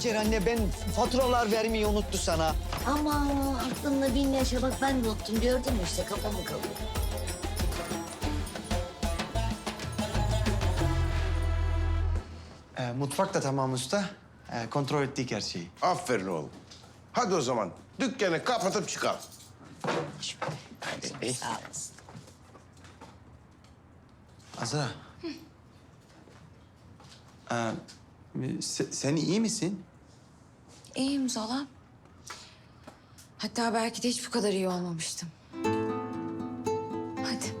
Hacer anne ben faturalar vermeyi unuttu sana. Ama aklımda bin yaşa bak ben de unuttum. Gördün mü işte kafamı kalıyor. Ee, mutfak da tamam usta. Ee, kontrol ettik her şeyi. Aferin oğlum. Hadi o zaman dükkanı kapatıp çıkalım. Sağ olasın. Azra. Ee, se- sen iyi misin? İyiyim Zola. Hatta belki de hiç bu kadar iyi olmamıştım. Hadi.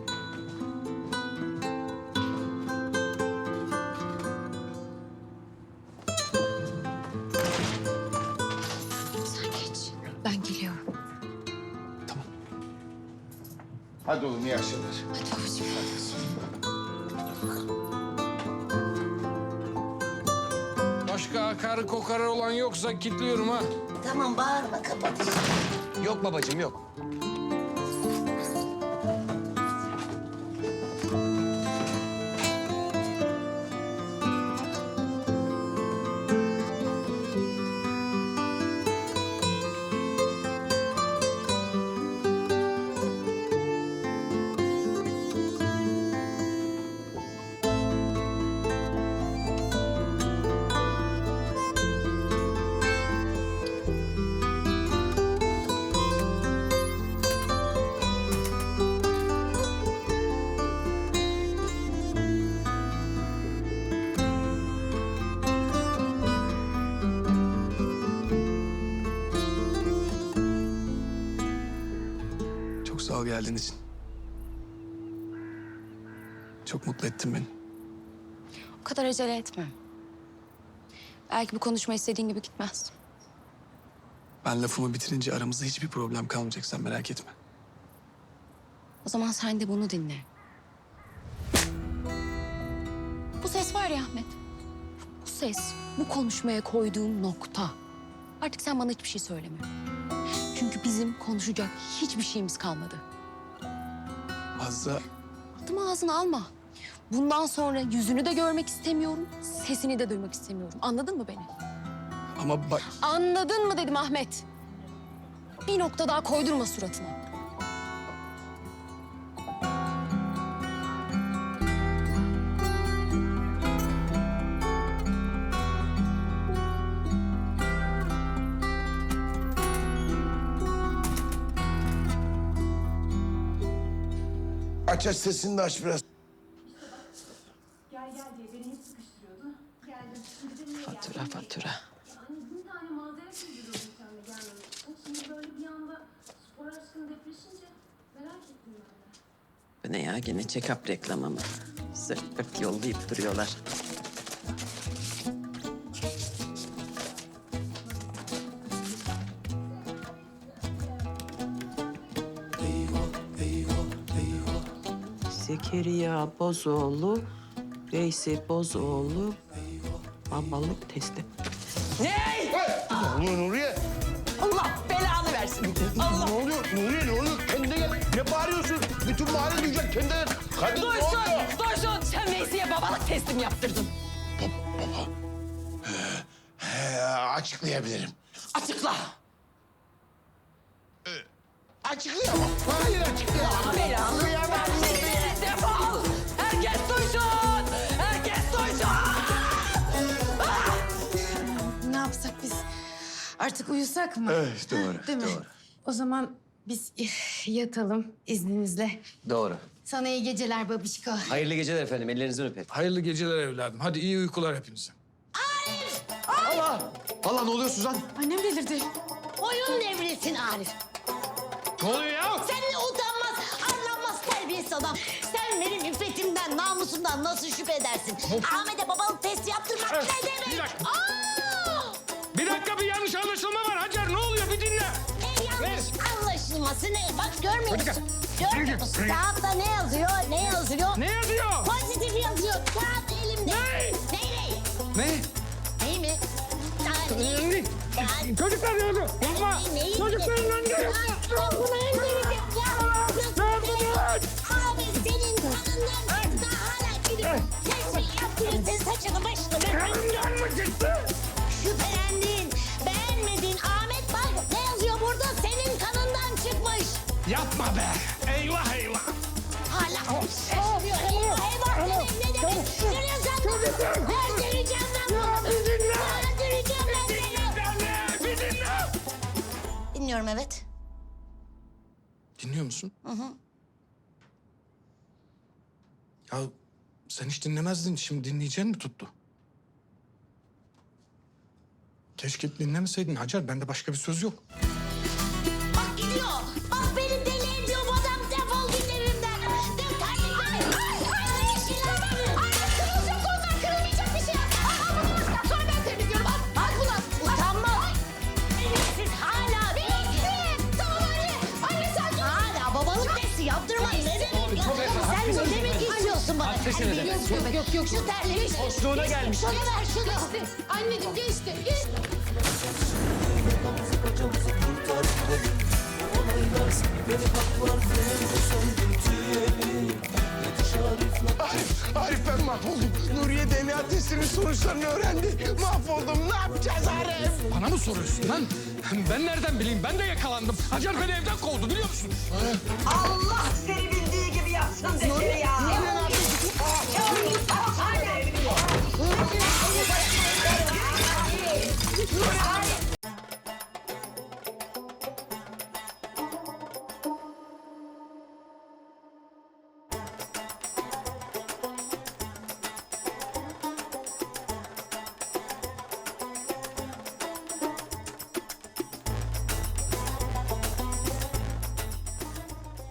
Sen geç. Ben geliyorum. Hadi oğlum iyi akşamlar. Hadi babacığım. Başka akarı kokarı olan yoksa kilitliyorum ha. Tamam bağırma kapat. Yok babacığım yok. Çok sağ ol geldiğin için. Çok mutlu ettin beni. O kadar acele etme. Belki bu konuşma istediğin gibi gitmez. Ben lafımı bitirince aramızda hiçbir problem kalmayacak sen merak etme. O zaman sen de bunu dinle. Bu ses var ya Ahmet. Bu ses, bu konuşmaya koyduğum nokta. Artık sen bana hiçbir şey söyleme. Çünkü bizim konuşacak hiçbir şeyimiz kalmadı. Azra Adımı ağzına alma. Bundan sonra yüzünü de görmek istemiyorum, sesini de duymak istemiyorum. Anladın mı beni? ama bak Anladın mı dedim Ahmet. Bir nokta daha koydurma suratına. Aç aç sesini de aç biraz. Gel gel diye beni hep sıkıştırıyordu. Geldim. Şimdi de niye geldin? Fatura fatura. Anne bin tane mazeret uyduruyordun sen de gelmemek için. Şimdi böyle bir anda spor aşkını depreşince merak ettim ben de. Bu ne ya gene check-up reklamı mı? Sırt pırt yollayıp duruyorlar. Zekeriya Bozoğlu, Veysi Bozoğlu, babalık testi. Ne oluyor Nuriye? Allah belanı versin. Allah Ne oluyor? Nuriye ne oluyor? Kendine gel. Ne bağırıyorsun? Bütün mahalle duyacak kendine gel. Kadın ne oluyor? Duysun. Sen Veysi'ye babalık testi mi yaptırdın? He, açıklayabilirim. Açıkla. Açıklayamam. Hayır açıklayamam. Belanı versin. Artık uyusak mı? Evet doğru. Değil mi? O zaman biz yatalım izninizle. Doğru. Sana iyi geceler babişko. Hayırlı geceler efendim. Ellerinizden öperim. Hayırlı geceler evladım. Hadi iyi uykular hepinize. Allah ne oluyor Suzan? Annem delirdi. Oyun devresin Arif. Ne oluyor ya? Sen ne utanmaz, anlanmaz terbiyesiz adam. Sen benim iffetimden, namusumdan nasıl şüphe edersin? Ahmet'e babalık testi yaptırmak ne anlaşılması ne? Bak görmüyor musun? Görmüyor musun? Kağıtta ne yazıyor? Ne yazıyor? Ne yazıyor? Pozitif yazıyor. Kağıt elimde. Ne? Ne ne? Ne? Ney mi? Yani, Ne? yani, Çocuklar ne oldu? Yapma. neyi- Çocuklarla ne? Ya, ben bunu öldüreceğim ya. Yapma. Abi senin kanından başka hala gidip tespih yaptırın. Sen saçını başını ben Kanından mı çıktı? şüphelendim. Yapma be. Eyvah eyvah. Hala sevmiyor. Eyvah eyvah. Ne demek? Nereye sen? Öldüreceğim ben bunu. Öldüreceğim ben seni. Bir dinle. Dinliyorum evet. Dinliyor musun? Ya sen hiç dinlemezdin. Şimdi dinleyeceğin mi tuttu? Keşke dinlemeseydin Hacer. Bende başka bir söz yok. Ay, efendim. Yok yok yok. Şu terliği. Hoşluğuna gelmiş. Şunu ver şunu. Geçti. Anneciğim geçti. Geçti. Arif, Arif ben mahvoldum. Nuriye DNA testinin sonuçlarını öğrendi. Mahvoldum. Ne yapacağız Arif? Bana mı soruyorsun lan? Ben nereden bileyim? Ben de yakalandım. Hacer beni evden kovdu biliyor musun? Allah